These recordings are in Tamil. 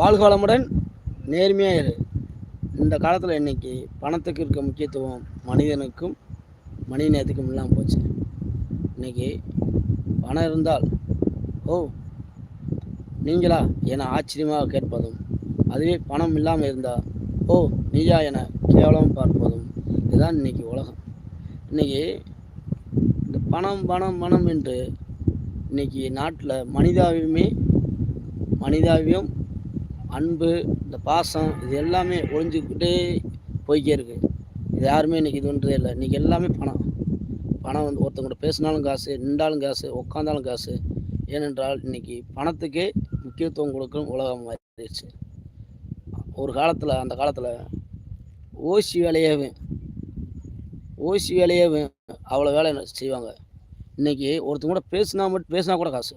வாழ்க வளமுடன் நேர்மையாக இரு. இந்த காலத்தில் இன்னைக்கு பணத்துக்கு இருக்க முக்கியத்துவம் மனிதனுக்கும் மனித நேரத்துக்கும் இல்லாமல் போச்சு. இன்னைக்கு பணம் இருந்தால் ஓ நீங்களா என ஆச்சரியமாக கேட்பதும் அதுவே பணம் இல்லாமல் இருந்தால் ஓ நீயா என கேவலம் பார்ப்பதும் இதுதான் இன்னைக்கு உலகம். இன்னைக்கு இந்த பணம் பணம் பணம் என்று இன்னைக்கு நாட்டில் மனிதாவியமே மனிதாவியம் அன்பு இந்த பாசம் இது எல்லாமே ஒழிஞ்சுக்கிட்டே போய்க்கே இருக்குது இது யாருமே இன்றைக்கி இது பண்ணுறதே இல்லை. இன்றைக்கி எல்லாமே பணம். பணம் வந்து ஒருத்தவங்க பேசினாலும் காசு நின்றாலும் காசு உட்காந்தாலும் காசு. ஏனென்றால் இன்றைக்கி பணத்துக்கே முக்கியத்துவம் கொடுக்கும் உலகம் மாறிடுச்சு. ஒரு காலத்தில் அந்த காலத்தில் ஓசி வேலையாகவும் ஓசி வேலையாகவும் அவ்வளோ வேலை செய்வாங்க? இன்றைக்கி ஒருத்தங்க கூட பேசினா மட்டும் பேசினா கூட காசு.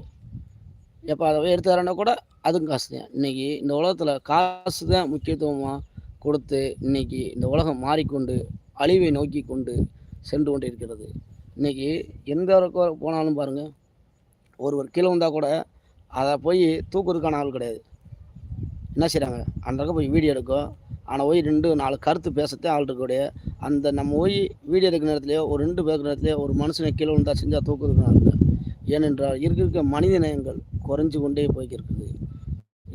எப்போ அதை எடுத்து தரேன்னா கூட அதுவும் காசு தான். இன்றைக்கி இந்த உலகத்தில் காசு தான் முக்கியத்துவமாக கொடுத்து இன்றைக்கி இந்த உலகம் மாறிக்கொண்டு அழிவை நோக்கி கொண்டு சென்று கொண்டு இருக்கிறது இன்றைக்கி எந்த அளவுக்கு போனாலும் பாருங்கள் ஒருவர் கீழே வந்தால் கூட அதை போய் தூக்குறதுக்கான ஆள் கிடையாது. என்ன செய்கிறாங்க அந்த போய் வீடியோ எடுக்கும் ஆனால் போய் ரெண்டு நாலு கருத்து பேசத்தே ஆள் இருக்கக்கூடிய அந்த நம்ம போய் வீடியோ எடுக்கிற நேரத்துலையோ ஒரு ரெண்டு பேர் நேரத்துலையோ ஒரு மனுஷனை கீழே வந்தால் செஞ்சால் தூக்குறதுக்கான ஆள் ஏனென்றால் இருக்க இருக்க மனித நேயங்கள் குறைஞ்சு கொண்டே போய்க்கிருக்குது.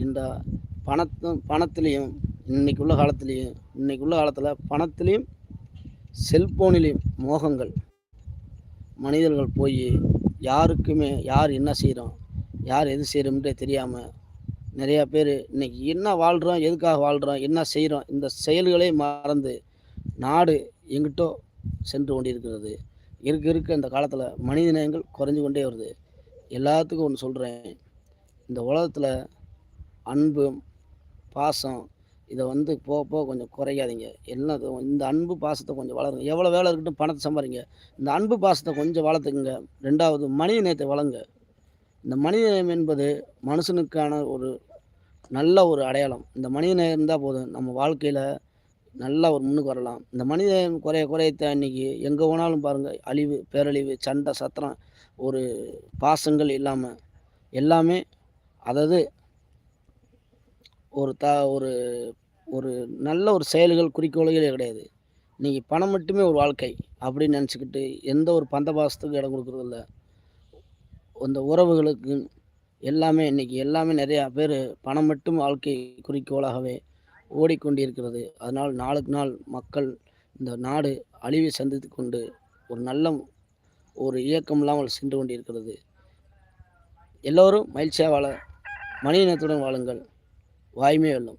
இந்த பணத்தும் பணத்துலேயும் இன்னைக்கு உள்ள காலத்துலேயும் இன்னைக்கு உள்ள காலத்தில் பணத்துலேயும் செல்போனிலையும் மோகங்கள். மனிதர்கள் போய் யாருக்குமே யார் என்ன செய்கிறோம் யார் எது செய்கிறோம்ன்றே தெரியாமல் நிறையா பேர் இன்னைக்கு என்ன வாழ்கிறோம் எதுக்காக வாழ்கிறோம் என்ன செய்கிறோம் இந்த செயல்களே மறந்து நாடு எங்கிட்டோ சென்று கொண்டிருக்கிறது. இருக்க இருக்க இந்த காலத்தில் மனித நேயங்கள் குறைஞ்சு கொண்டே வருது. எல்லாத்துக்கும் ஒன்று சொல்கிறேன் இந்த உலகத்தில் அன்பு பாசம் இதை வந்து போக போக கொஞ்சம் குறையாதீங்க. எல்லாம் இந்த அன்பு பாசத்தை கொஞ்சம் வளருங்க. எவ்வளோ வேலை இருக்கட்டும் பணத்தை சம்பாதிங்க இந்த அன்பு பாசத்தை கொஞ்சம் வளர்த்துக்குங்க. ரெண்டாவது மனித நேயத்தை வளங்க இந்த மனித நேயம் என்பது மனுஷனுக்கான ஒரு நல்ல ஒரு அடையாளம். இந்த மனித நேயம் இருந்தால் போதும். நம்ம வாழ்க்கையில் நல்லா ஒரு முன்னுக்கு வரலாம். இந்த மனிதன் குறைய குறையத்த இன்னைக்கு எங்கே போனாலும் பாருங்கள் அழிவு பேரழிவு சண்டை சத்திரம் ஒரு பாசங்கள் இல்லாமல் எல்லாமே அதாவது ஒரு த ஒரு ஒரு நல்ல ஒரு செயல்கள் குறிக்கோள்களே கிடையாது. இன்னைக்கு பணம் மட்டுமே ஒரு வாழ்க்கை அப்படின்னு நினச்சிக்கிட்டு எந்த ஒரு பந்த பாசத்துக்கும் இடம் கொடுக்குறதில்ல அந்த உறவுகளுக்கு எல்லாமே இன்றைக்கி எல்லாமே நிறையா பேர் பணம் மட்டும் வாழ்க்கை குறிக்கோளாகவே ஓடிக்கொண்டிருக்கிறது. அதனால் நாளுக்கு நாள் மக்கள் இந்த நாடு அழிவை சந்தித்து கொண்டு ஒரு நல்ல ஒரு இயக்கம் இல்லாமல் சென்று கொண்டிருக்கிறது. எல்லோரும் மகிழ்ச்சியாக வாழ மனிதனத்துடன் வாழுங்கள். வாய்மை வெல்லும்